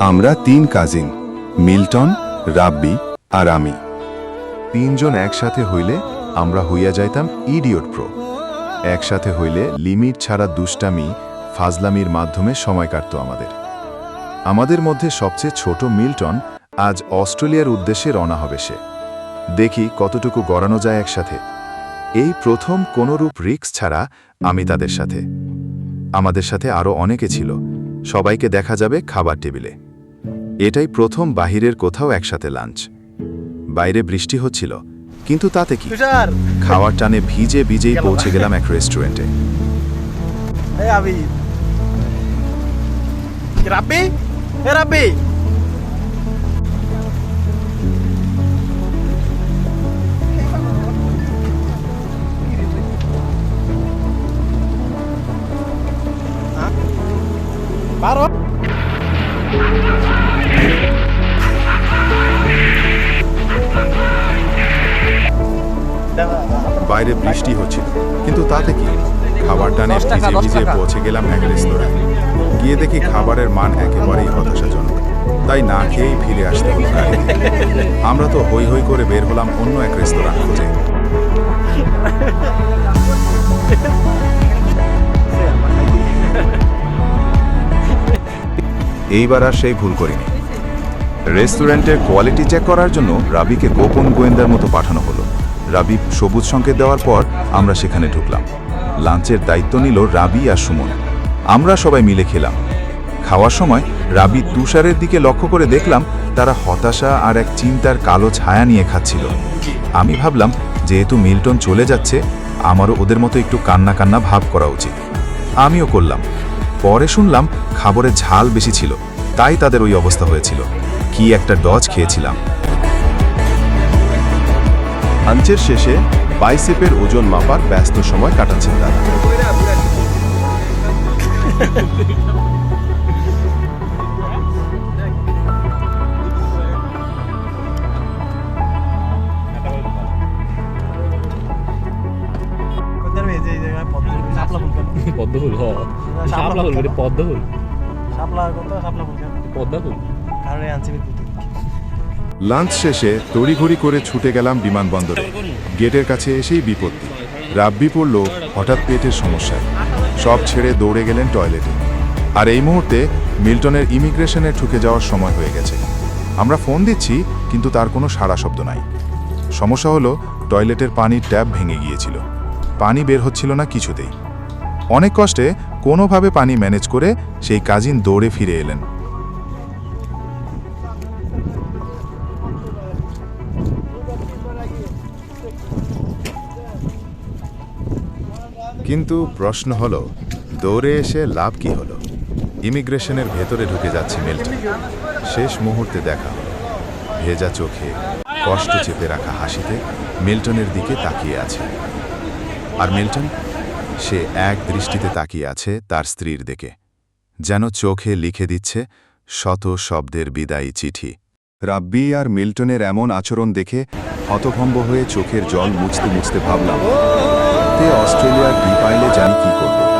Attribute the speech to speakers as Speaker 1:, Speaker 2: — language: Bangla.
Speaker 1: আমরা তিন কাজিন মিল্টন রাব্বি আর আমি।
Speaker 2: তিনজন একসাথে হইলে আমরা হইয়া যাইতাম ইডিওট প্রো। একসাথে হইলে লিমিট ছাড়া দুষ্টামি ফাজলামির মাধ্যমে সময় কাটত আমাদের। আমাদের মধ্যে সবচেয়ে ছোট মিল্টন আজ অস্ট্রেলিয়ার উদ্দেশ্যে রওনা হবে সে। দেখি কতটুকু গড়ানো যায় একসাথে। এই প্রথম কোনরূপ রিক্স ছাড়া আমি তাদের সাথে। আমাদের সাথে আরও অনেকে ছিল। সবাইকে দেখা যাবে খাবার টেবিলে। এটাই প্রথম বাহিরের কোথাও একসাথে লাঞ্চ। বাইরে বৃষ্টি হচ্ছিল কিন্তু তাতে কি? খাওয়ার টানে ভিজে ভিজেই পৌঁছে গেলাম এক রেস্টুরেন্টে।
Speaker 3: এই আবি বারো।
Speaker 2: বাইরে বৃষ্টি হচ্ছিল কিন্তু তাতে কি? খাবার টানে ভিজে ভিজে পৌঁছে গেলাম এক রেস্তোরাঁয়। গিয়ে দেখি খাবারের মান একেবারেই হতাশাজনক। তাই না খেয়েই ফিরে আসতে হলো গাড়িতে। আমরা তো হই হই করে বের হলাম অন্য এক রেস্তোরাঁ খুঁজে। এইবার আর সেই ভুল করিনি। রেস্টুরেন্টের কোয়ালিটি চেক করার জন্য রাবিকে গোপন গোয়েন্দার মতো পাঠানো হলো। রাবি সবুজ সংকেত দেওয়ার পর আমরা সেখানে ঢুকলাম। লাঞ্চের দায়িত্ব নিল রাবি আর সুমন। আমরা সবাই মিলে খেলাম। খাওয়ার সময় রাবি তুষারের দিকে লক্ষ্য করে দেখলাম তারা হতাশা আর এক চিন্তার কালো ছায়া নিয়ে খাচ্ছিল। আমি ভাবলাম, যেহেতু মিল্টন চলে যাচ্ছে, আমারও ওদের মতো একটু কান্না কান্না ভাব করা উচিত। আমিও করলাম। পরে শুনলাম খাবারে ঝাল বেশি ছিল, তাই তাদের ওই অবস্থা হয়েছিল। কি একটা ডজ খেয়েছিলাম। লাঞ্চের শেষে বাইসেপের ওজন মাপার ব্যস্ত সময় কাটাচ্ছেন তারা।
Speaker 3: পদ্ম ফুল
Speaker 4: হ।
Speaker 3: শাপলা
Speaker 4: শাপলা ফুল পদ্ম ফুল
Speaker 3: শাপলা কত শাপলা ফুল
Speaker 4: পদ্মা ফুল
Speaker 3: কারণে আনছি
Speaker 2: লাঞ্চ শেষে তড়িঘড়ি করে ছুটে গেলাম বিমানবন্দরে। গেটের কাছে এসেই বিপত্তি। রাব্বি পড়ল হঠাৎ পেটের সমস্যায়। সব ছেড়ে দৌড়ে গেলেন টয়লেটে। আর এই মুহূর্তে মিল্টনের ইমিগ্রেশনে ঠুকে যাওয়ার সময় হয়ে গেছে। আমরা ফোন দিচ্ছি কিন্তু তার কোনো সাড়া শব্দ নাই। সমস্যা হলো টয়লেটের পানির ট্যাপ ভেঙে গিয়েছিল। পানি বের হচ্ছিল না কিছুতেই। অনেক কষ্টে কোনোভাবে পানি ম্যানেজ করে সেই কাজিন দৌড়ে ফিরে এলেন। কিন্তু প্রশ্ন হলো, দৌড়ে এসে লাভ কি হলো? ইমিগ্রেশনের ভেতরে ঢুকে যাচ্ছে মিল্টন শেষ মুহূর্তে দেখা হলো। ভেজা চোখে কষ্ট চেপে রাখা হাসিতে মিল্টনের দিকে তাকিয়ে আছে। আর মিল্টন? সে এক দৃষ্টিতে তাকিয়ে আছে তার স্ত্রীর দিকে, যেন চোখে লিখে দিচ্ছে শত শব্দের বিদায়ী চিঠি। রাব্বি আর মিল্টনের এমন আচরণ দেখে হতভম্ব হয়ে চোখের জল মুছতে মুছতে ভাবলাম, তে অস্ট্রেলিয়ার দ্বীপ আইলে জানি কি করব?